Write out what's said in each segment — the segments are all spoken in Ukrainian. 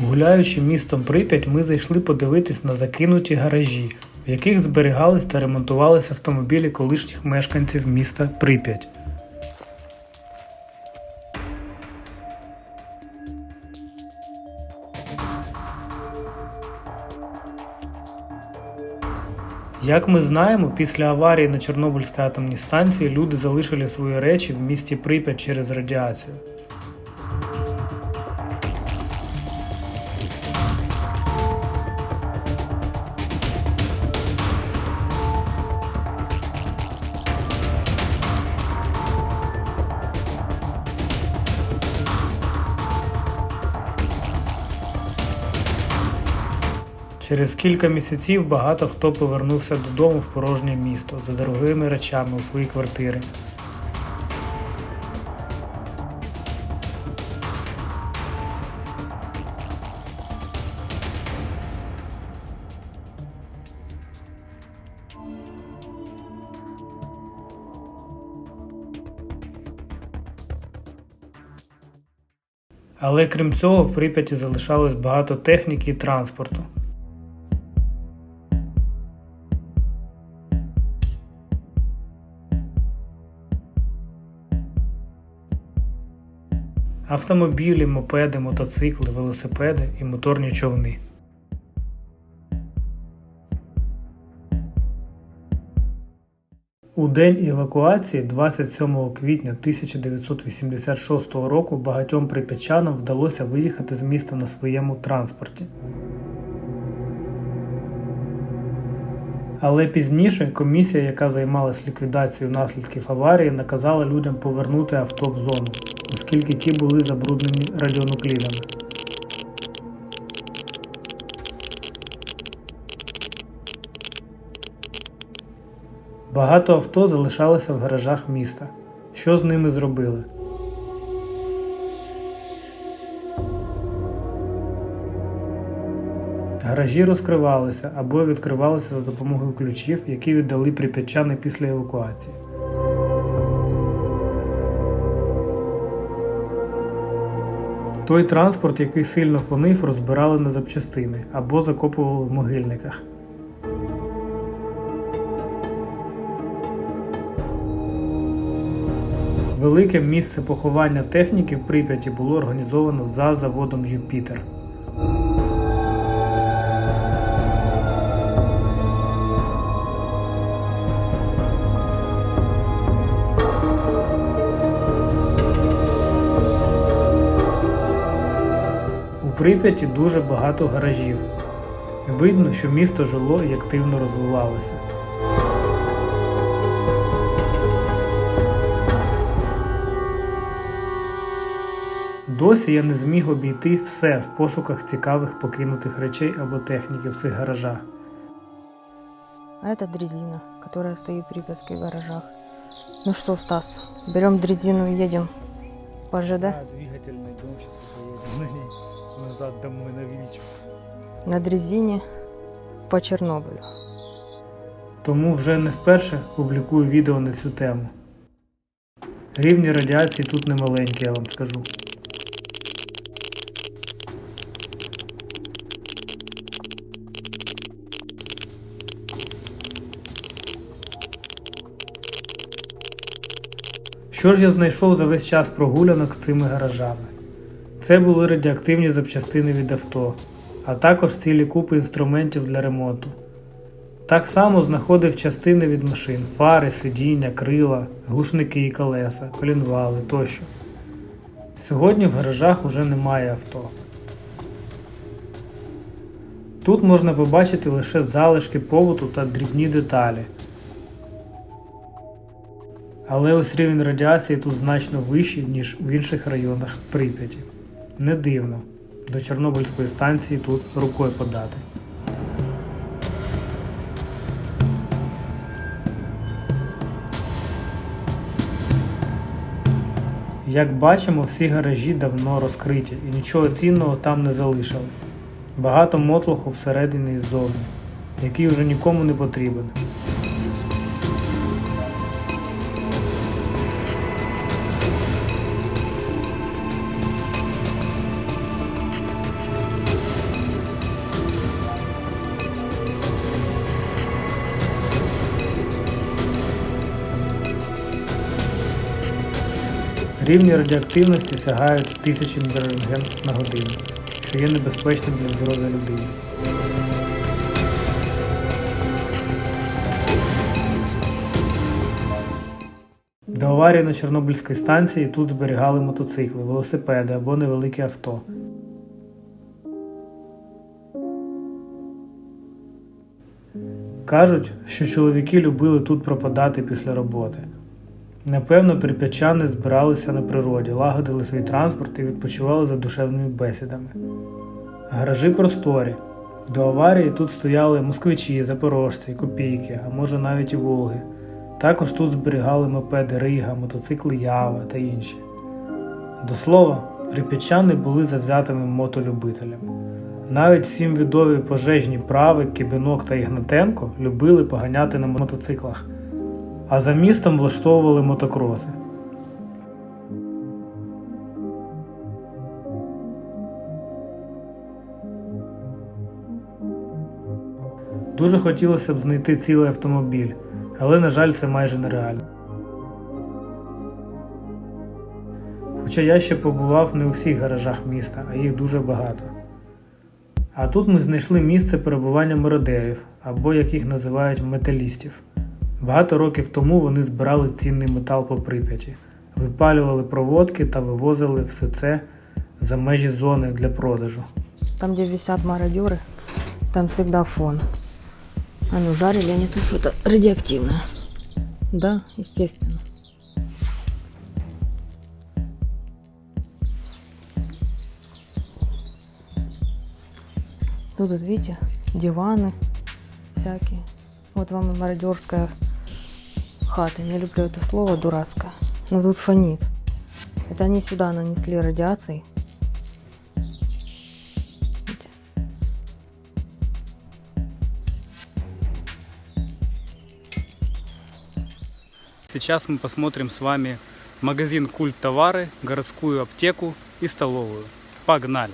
Гуляючи містом Прип'ять, ми зайшли подивитись на закинуті гаражі, в яких зберігались та ремонтувались автомобілі колишніх мешканців міста Прип'ять. Як ми знаємо, після аварії на Чорнобильській атомній станції люди залишили свої речі в місті Прип'ять через радіацію. Через кілька місяців багато хто повернувся додому в порожнє місто за дорогими речами у свої квартири. Але крім цього, в Прип'яті залишалось багато техніки і транспорту. Автомобілі, мопеди, мотоцикли, велосипеди і моторні човни. У день евакуації 27 квітня 1986 року багатьом прип'ятчанам вдалося виїхати з міста на своєму транспорті. Але пізніше комісія, яка займалась ліквідацією наслідків аварії, наказала людям повернути авто в зону, оскільки ті були забруднені радіонуклідами. Багато авто залишалося в гаражах міста. Що з ними зробили? Гаражі розкривалися або відкривалися за допомогою ключів, які віддали прип'ятчани після евакуації. Той транспорт, який сильно фонив, розбирали на запчастини або закопували в могильниках. Велике місце поховання техніки в Прип'яті було організовано за заводом Юпітер. Прип'яті дуже багато гаражів. Видно, що місто жило і активно розвивалося. Досі я не зміг обійти все в пошуках цікавих покинутих речей або техніки в цих гаражах. А это дрезина, которая стоит в Припятских гаражах. Ну что, Стас, берем дрезину и едем по ЖД двигатель найдем, сейчас назад домой на Вілічку. на дрезине по Чернобылю. Тому вже не вперше публікую відео на цю тему. Рівні радіації тут немаленькі, я вам скажу. Що ж я знайшов за весь час прогулянок цими гаражами? Це були радіоактивні запчастини від авто, а також цілі купи інструментів для ремонту. Так само знаходив частини від машин, фари, сидіння, крила, глушники і колеса, колінвали тощо. Сьогодні в гаражах уже немає авто. Тут можна побачити лише залишки побуту та дрібні деталі. Але ось рівень радіації тут значно вищий, ніж в інших районах Прип'яті. Не дивно. До Чорнобильської станції тут рукою подати. Як бачимо, всі гаражі давно розкриті і нічого цінного там не залишили. Багато мотлоху всередині і ззовні, який вже нікому не потрібен. Рівні радіоактивності сягають тисячі мікрорентген на годину, що є небезпечним для здоров'я людини. До аварії на Чорнобильській станції тут зберігали мотоцикли, велосипеди або невеликі авто. Кажуть, що чоловіки любили тут пропадати після роботи. Напевно, прип'ячани збиралися на природі, лагодили свій транспорт і відпочивали за душевними бесідами. Гаражі просторі. До аварії тут стояли москвичі, запорожці, копійки, а може навіть і Волги. Також тут зберігали мопеди Рига, мотоцикли Ява та інші. До слова, прип'ячани були завзятими мотолюбителями. Навіть всім відомі пожежні прави, Кібінок та Ігнатенко любили поганяти на мотоциклах, а за містом влаштовували мотокроси. Дуже хотілося б знайти цілий автомобіль, але, на жаль, це майже нереально. Хоча я ще побував не у всіх гаражах міста, а їх дуже багато. А тут ми знайшли місце перебування мародерів, або як їх називають металістів. Багато років тому вони збирали цінний метал по Прип'яті, випалювали проводки та вивозили все це за межі зони для продажу. Там, где висят мародеры, там всегда фон. А ну, жарили они тут что-то радиоактивное. Да, естественно. Тут, вот видите, диваны всякие. Вот вам и хата. Не люблю это слово дурацкое. Но тут фонит. Это они сюда нанесли радиации. Сейчас мы посмотрим с вами магазин Культ Товары, городскую аптеку и столовую. Погнали!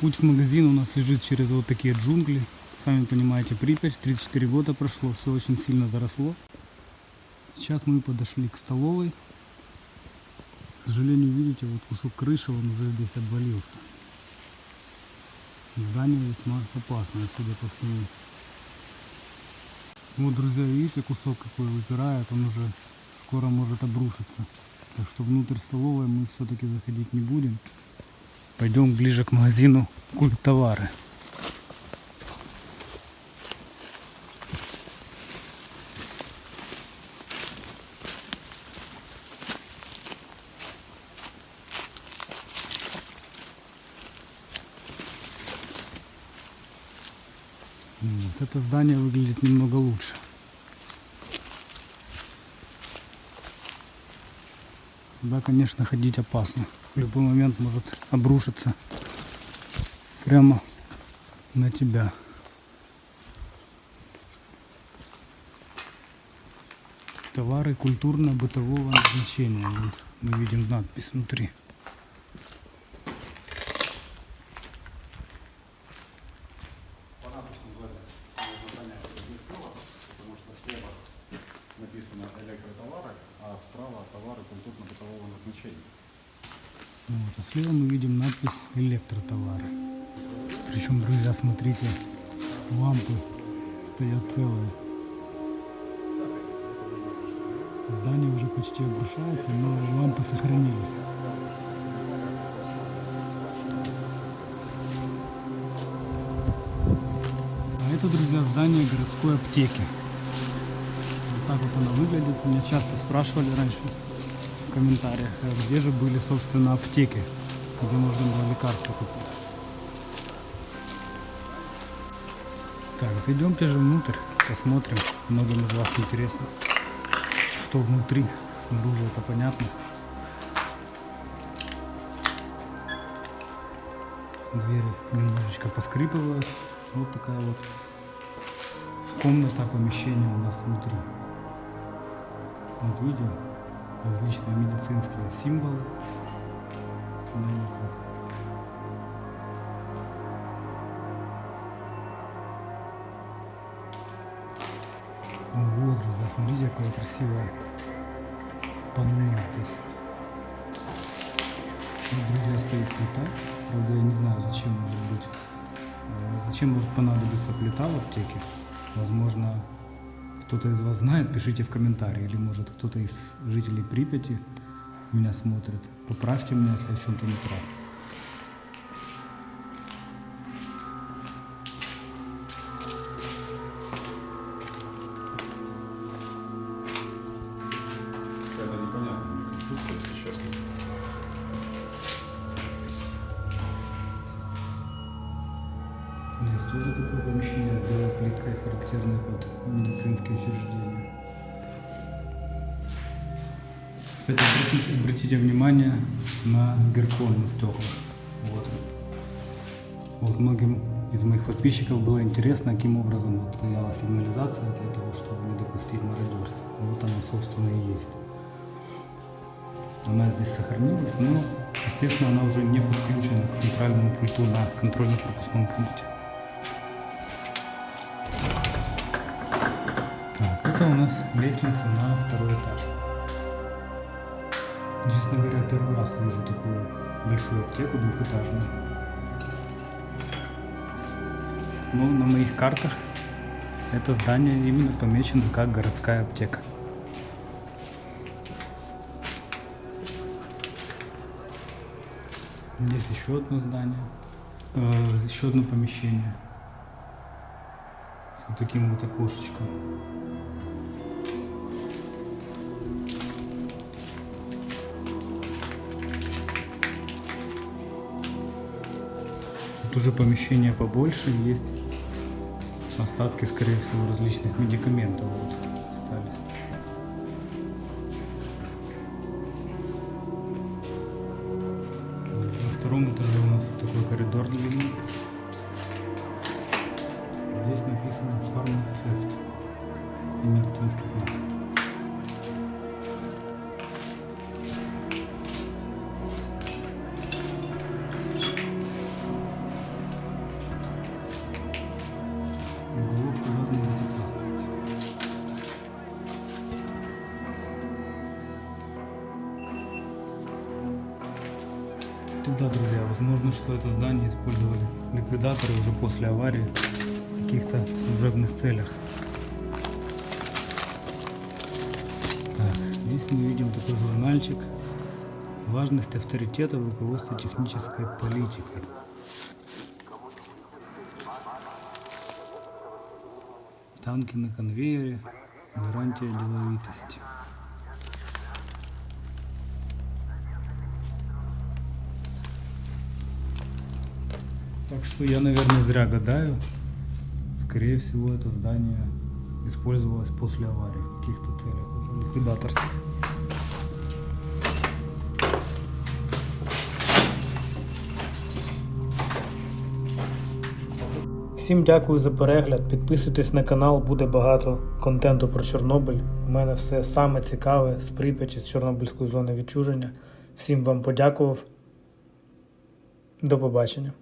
Путь в магазин у нас лежит через вот такие джунгли. Сами понимаете, Припять, 34 года прошло, все очень сильно заросло. Сейчас мы подошли к столовой. К сожалению, видите, вот кусок крыши, он уже здесь обвалился. Здание весьма опасное, судя по всему. Вот, друзья, видите, кусок какой выпирает, он уже скоро может обрушиться. Так что внутрь столовой мы все-таки заходить не будем. Пойдем ближе к магазину Культ Товары. Вот это здание выглядит немного лучше. Сюда, конечно, ходить опасно. В любой момент может обрушиться прямо на тебя. Товары культурно-бытового назначения. Вот мы видим надпись внутри. потому что слева написано электротовары, а справа товары культурно-бытового назначения. Вот, а слева мы видим надпись электротовары. Причем, друзья, смотрите, лампы стоят целые. Здание уже почти обрушается, но лампы сохранились. А это, друзья, здание городской аптеки. Вот так вот оно выглядит. Меня часто спрашивали раньше в комментариях, а где же были, собственно, аптеки, где можно было лекарства купить. Так, зайдемте же внутрь, посмотрим. Многим из вас интересно, что внутри. Снаружи это понятно. Двери немножечко поскрипывают. Вот такая вот комната, помещение у нас внутри. Вот видим различные медицинские символы. Вот, друзья, смотрите, какое красивое панно здесь. Друзья, стоит плита. Правда, я не знаю, зачем может быть. э, Зачем может понадобиться плита в аптеке? Возможно, кто-то из вас знает, пишите в комментарии. Или может кто-то из жителей Припяти меня смотрит. Поправьте меня, если я в чем-то не прав. Это непонятно, конструкция, если честно. Здесь тоже такое помещение с белой плиткой, характерное под медицинские учреждения. Кстати, обратите, обратите внимание на геркон на стеклах. Вот. Вот многим из моих подписчиков было интересно, каким образом вот стояла сигнализация для того, чтобы не допустить мародерства. Вот она, собственно, и есть. Она здесь сохранилась, но, естественно, она уже не подключена к центральному пульту на контрольно-пропускном пункте. Так, это у нас лестница на второй этаж. Честно говоря, первый раз вижу такую большую аптеку двухэтажную. Но на моих картах это здание именно помечено как городская аптека. Здесь еще одно здание, э, еще одно помещение с вот таким вот окошечком. Уже помещение побольше, есть остатки, скорее всего, различных медикаментов вот остались. На втором этаже у нас такой коридор длинный. Да, друзья, возможно, что это здание использовали ликвидаторы уже после аварии в каких-то служебных целях. Так, здесь мы видим такой журнальчик «Важность авторитета в руководстве технической политикой». Танки на конвейере, гарантия деловитости. Так что я, наверное, зря гадаю. Скорее всего, это здание использовалось после аварии в каких-то целях ликвидаторских. Всім дякую за перегляд. Підписуйтесь на канал, буде багато контенту про Чорнобиль. У мене все саме цікаве з Прип'яті, з Чорнобильської зони відчуження. Всім вам подякував. До побачення.